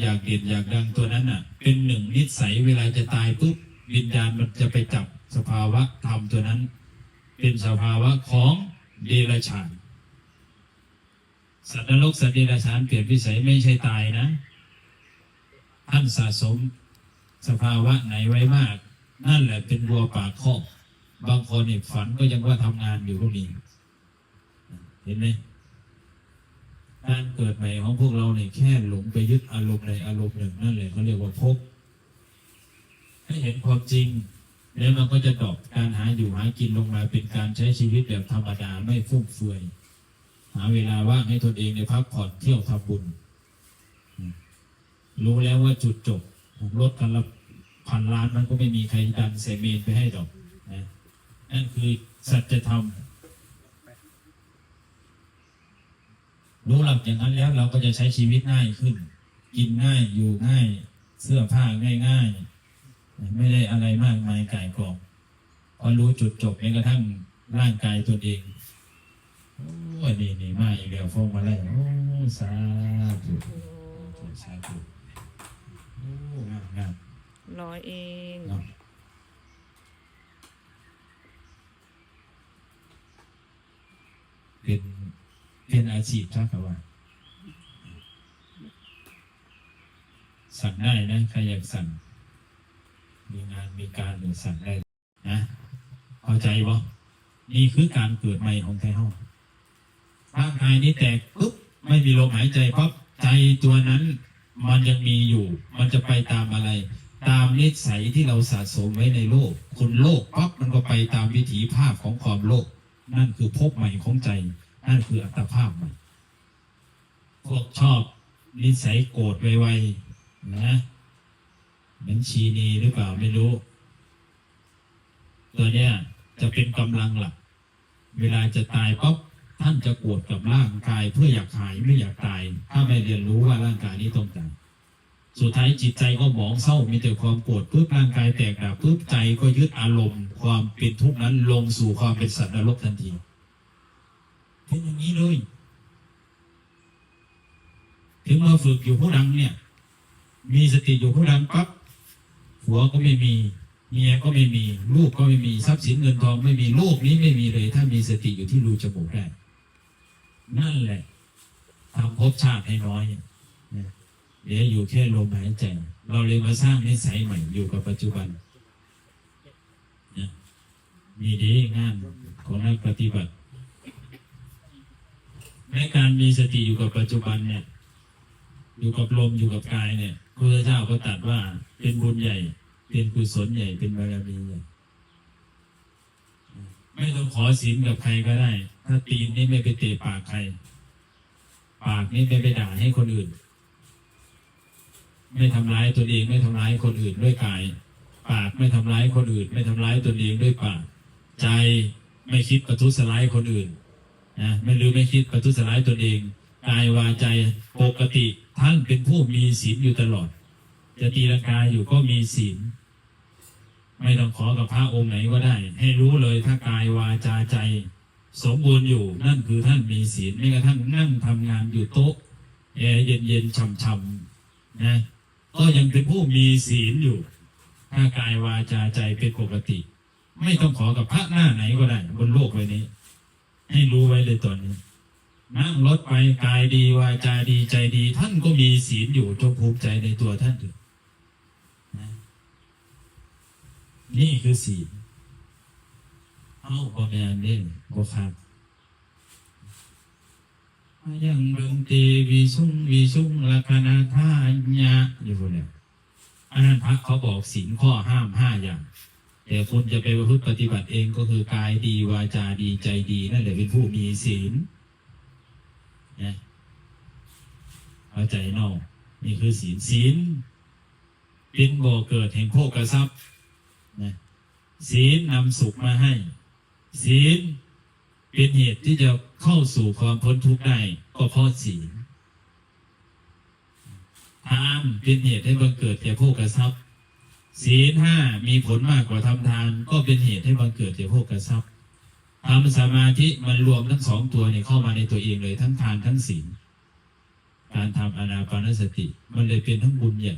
อยากเด่นอยากดังตัวนั้นอะ เป็นหนึ่งนิสัยเวลาจะตายปุ๊บวิญญาณมันจะไปจับสภาวะธรรมตัวนั้น เป็นสภาวะของเดรัจฉานสัตว์นรกสัตว์เดรัจฉานเปลี่ยนวิสัยไม่ใช่ตายนะ ท่านสะสมสภาวะไหนไว้มาก นั่นแหละเป็นวัวปากคอกบางคนเนี่ยฝันก็ยังว่าทำงานอยู่พวกนี้เห็นไหม การเกิดใหม่ของพวกเราเนี่ยแค่หลงไปยึดอารมณ์ใดอารมณ์หนึ่งนั่นแหละเขาเรียกว่าภพให้เห็นความจริง แล้วมันก็จะดอปการหาอยู่หากินลงมาเป็นการใช้ชีวิตแบบธรรมดาไม่ฟุ่มเฟือย หาเวลาว่างให้ตนเองในพักผ่อนเที่ยวทำบุญ รู้แล้วว่าจุดจบของรถคันละพันล้านมันก็ไม่มีใครดันเซเมนไปให้ดอกนะนั่นคือสัจธรรม รู้หลักอย่างนั้นแล้วเราก็จะใช้ชีวิตง่ายขึ้น กินง่ายอยู่ง่าย เสื้อผ้าง่ายๆ ไม่ได้อะไรมากมายก่ายกองพอรู้จุดจบแม้กระทั่งร่างกายตนเองโอ้ยนี่นี่มาอีกแล้วฟงมาแล้วโอ้สาธุสาธุโอ้งามงามร้อยเองเนาะเป็น เป็นอาชีพครับว่า สั่งได้นะใครอยากสั่งมีงานมีการหรือสั่งได้นะเข้าใจบ่นี่คือการเกิดใหม่ของไทยห้องร่างกายนี้แตกปุ๊บไม่มีลมหายใจปั๊บใจตัวนั้น มันยังมีอยู่ มันจะไปตามอะไร ตามนิสัยที่เราสะสมไว้ในโลก คุณโลกปั๊บมันก็ไปตามวิถีภาพของความโลก นั่นคือภพใหม่ของใจ นั่นคืออัตภาพใหม่พวกชอบนิสัยโกรธไวๆนะเหมือนชีนีหรือเปล่าไม่รู้ ตัวเนี้ยจะเป็นกำลังหลัก เวลาจะตายปั๊บท่านจะโกรธกับร่างกายเพื่ออยากหายไม่อยากตาย ถ้าไม่เรียนรู้ว่าร่างกายนี้ต้องตายสุดท้ายจิตใจก็หมองเศร้ามีแต่ความโกรธปุ๊บร่างกายแตกดับปุ๊บใจก็ยึดอารมณ์ ความเป็นทุกข์นั้นลงสู่ความเป็นสัตว์นรกทันที เป็นอย่างนี้เลย ถึงมาฝึกอยู่ผู้ดังเนี่ย มีสติอยู่ผู้ดังปั๊บหัวก็ไม่มี เมียก็ไม่มี ลูกก็ไม่มีทรัพย์สินเงินทองไม่มีโลกนี้ไม่มีเลย ถ้ามีสติอยู่ที่รูจมูกได้ นั่นแหละทำภพชาติให้น้อยเดี๋ยวอยู่แค่ลมหายใจ เราเลยมาสร้างนิสัยใหม่อยู่กับปัจจุบัน มีดีงานของนักปฏิบัติ แม้การมีสติอยู่กับปัจจุบันเนี่ย อยู่กับลมอยู่กับกายเนี่ยพระเจ้าก็ตัดว่าเป็นบุญใหญ่ เป็นกุศลใหญ่เป็นบารมีใหญ่ไม่ต้องขอศีลกับใครก็ได้ ถ้าตีนนี่ไม่ไปเตะปากใคร ปากนี่ไม่ไปด่าให้คนอื่น ไม่ทำร้ายตนเองไม่ทำร้ายคนอื่นด้วยกาย ปากไม่ทำร้ายคนอื่น ไม่ทำร้ายตนเองด้วยปาก ใจไม่คิดประทุษร้ายคนอื่น นะไม่หรือไม่คิดประทุษร้ายตนเองกายวาใจปกติท่านเป็นผู้มีศีลอยู่ตลอด จะตีลังกาอยู่ก็มีศีลไม่ต้องขอกับพระองค์ไหนก็ได้ ให้รู้เลยถ้ากายวาจาใจ สมบูรณ์อยู่นั่นคือท่านมีศีลไม่กระทั่งนั่งทำงานอยู่โต๊ะแอร์เย็นๆช่ำๆนะก็ยังเป็นผู้มีศีลอยู่ ถ้ากายวาจาใจเป็นปกติ ไม่ต้องขอกับพระหน้าไหนก็ได้ บนโลกใบนี้ ให้รู้ไว้เลยตอนนี้ นั่งรถไปกายดีวาจาดีใจดี ท่านก็มีศีลอยู่จงภูมิใจในตัวท่านเถอะนี่คือศีลเอาบ่แม่นเด้บ่ครับยังดนตรีวิสุงวิสุงลัคนาทายะอยู่เนี่ยอันนั้นพระเขาบอกศีลข้อห้ามห้าอย่าง แต่คนจะไปประพฤติปฏิบัติเองก็คือกายดีวาจาดีใจดีนั่นแหละเป็นผู้มีศีลนะเข้าใจเนอกนี่คือศีลศีลเป็นบ่อเกิดแห่งโภกทรัพย์นะศีลนำสุขมาให้ ศีลเป็นเหตุที่จะเข้าสู่ความพ้นทุกข์ได้ก็เพราะศีลทานเป็นเหตุให้บังเกิดแก่โภกทรัพย์ ศีลห้ามีผลมากกว่าทำทาน ก็เป็นเหตุให้บังเกิดแก่โภกทรัพย์ทำสมาธิมันรวมทั้งสองตัวเนี่ยเข้ามาในตัวเองเลยทั้งทานทั้งศีลการทำอนาปานสติ มันเลยเป็นทั้งบุญใหญ่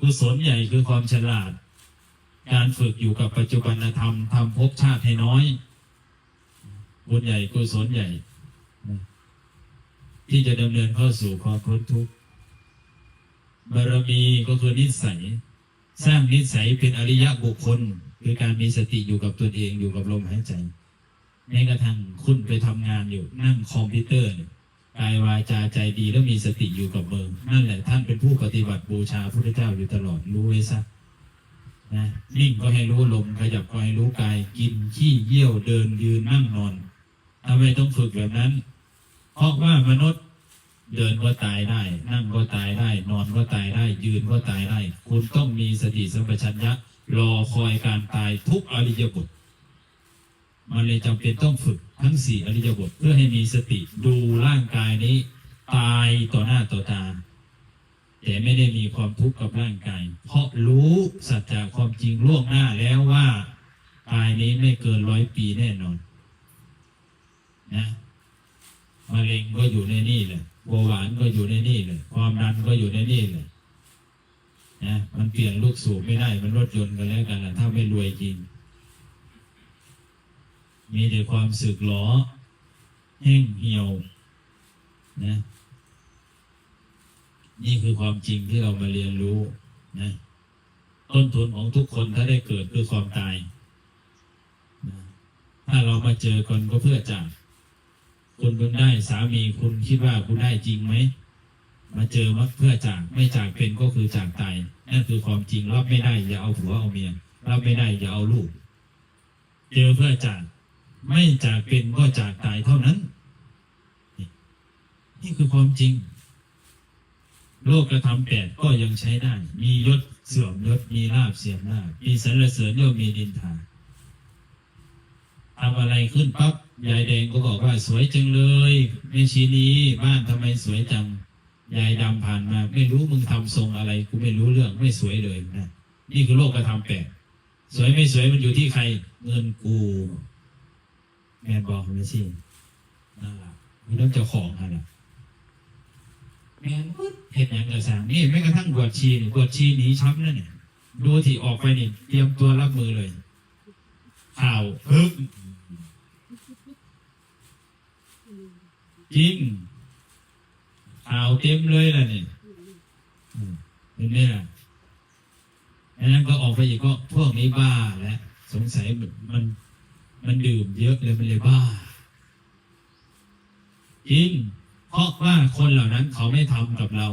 กุศลใหญ่คือความฉลาด การฝึกอยู่กับปัจจุบันธรรมทำภพชาติให้น้อย บุญใหญ่กุศลใหญ่ ที่จะดำเนินเข้าสู่ความพ้นทุกข์บารมีก็คือนิสัย สร้างนิสัยเป็นอริยะบุคคลคือการมีสติอยู่กับตนเองอยู่กับลมหายใจแม้กระทั่งคุณไปทำงานอยู่นั่งคอมพิวเตอร์เนี่ยกายวาจาใจดีแล้วมีสติอยู่กับมือนั่นแหละท่านเป็นผู้ปฏิบัติบูชาพระพุทธเจ้าอยู่ตลอดรู้ไว้ซะนะนิ่งก็ให้รู้ลมขยับก็ให้รู้กายกินขี้เยี่ยวเดินยืนนั่งนอนทำไมต้องฝึกแบบนั้น เพราะว่ามนุษย์ เดินก็ตายได้ นั่งก็ตายได้ นอนก็ตายได้ ยืนก็ตายได้ คุณต้องมีสติสัมปชัญญะรอคอยการตายทุกอริยบท มันเลยจำเป็นต้องฝึกทั้งสี่อริยบท เพื่อให้มีสติดูร่างกายนี้ ตายต่อหน้าต่อตาแต่ไม่ได้มีความทุกข์กับร่างกาย เพราะรู้สัจจะความจริงล่วงหน้าแล้วว่ากายนี้ไม่เกินร้อยปีแน่นอน นะมะเร็งก็อยู่ในนี่แหละเบาหวานก็อยู่ในนี่แหละความดันก็อยู่ในนี่แหละนะมันเปลี่ยนลูกสูบไม่ได้ มันรถยนต์กันแล้วกันนะถ้าไม่รวยจริง มีแต่ความสึกหรอแห้งเหี่ยวนะ นี่คือความจริงที่เรามาเรียนรู้นะ ต้นทุนของทุกคนถ้าได้เกิดคือความตายนะถ้าเรามาเจอกันก็เพื่อจาก คุณเพิ่งได้สามีคุณคิดว่าคุณได้จริงไหมมาเจอมาเพื่อจากไม่จากเป็นก็คือจากตายนั่นคือความจริงรับไม่ได้อย่าเอาผัวเอาเมียรับไม่ได้อย่าเอาลูก เจอเพื่อจากไม่จากเป็นก็จากตายเท่านั้น นี่คือความจริง โลกกระทำแปดก็ยังใช้ได้ มียศเสื่อมยศมีลาบเสียมลาบมีสรรเสริญย่อมมีนินทาทำอะไรขึ้นปั๊บ ยายแดงก็บอกว่าสวยจังเลยแม่ชีนี้บ้านทำไมสวยจัง ยายดำผ่านมา ไม่รู้มึงทำทรงอะไร กูไม่รู้เรื่องไม่สวยเลยนะนี่คือโลกกระทำแปลกสวยไม่สวยมันอยู่ที่ใคร เงินกูแม่บอกไม่ช่นั่นแหละมึงต้องเจ้าของอะไรแม่ปึ๊ดเห็นอย่างกระสังนี่แม้กระทั่งบวชชีนี่บวชชีหนีช้ำนั่นเนี่ยดูที่ออกไปนี่เตรียมตัวรับมือเลยข่าวฮึก จริงข่าวเต็มเลยล่ะนี่อืมเห็นไหมล่ะอันนั้นก็ออกไปอีกก็พวกนี้บ้าแล้วสงสัยมันมันดื่มเยอะเลยมันเลยบ้าจริงเพราะว่าคนเหล่านั้นเขาไม่ทำกับเรา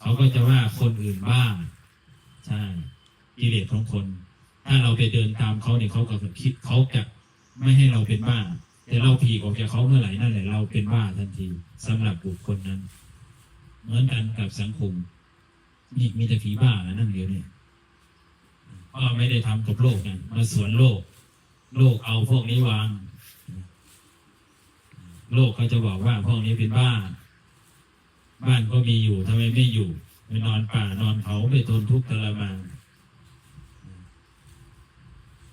เขาก็จะว่าคนอื่นบ้าใช่กิเลสของคน ถ้าเราไปเดินตามเขาเนี่ยเขาก็คิดเขาจะไม่ให้เราเป็นบ้า แต่เราผีออกจากเขาเมื่อไหร่นั่นแหละเราเป็นบ้าทันทีสำหรับบุคคลนั้น เหมือนกันกับสังคมนี่มีแต่ผีบ้านะนั่นเดียวนี่เพราะไม่ได้ทำกับโลกกันมาสวนโลก โลกเอาพวกนี้วาง โลกเขาจะบอกว่าพวกนี้เป็นบ้าบ้านก็มีอยู่ทำไมไม่อยู่ไปนอนป่านอนเขาไปทนทุกข์ทรมาน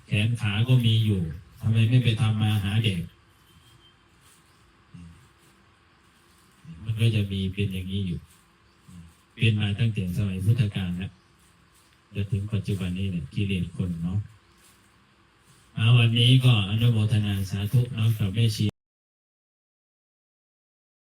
แขนขาก็มีอยู่ทำไมไม่ไปทำมาหาเด็ก มัน ก็จะมีเป็นอย่างนี้อยู่ เป็นมาตั้งแต่สมัยพุทธกาลแล้วจนถึงปัจจุบันนี้เนี่ยกิเลสคนเนาะเอาวันนี้ก็อนุโมทนาสาธุเนาะกับแม่ชี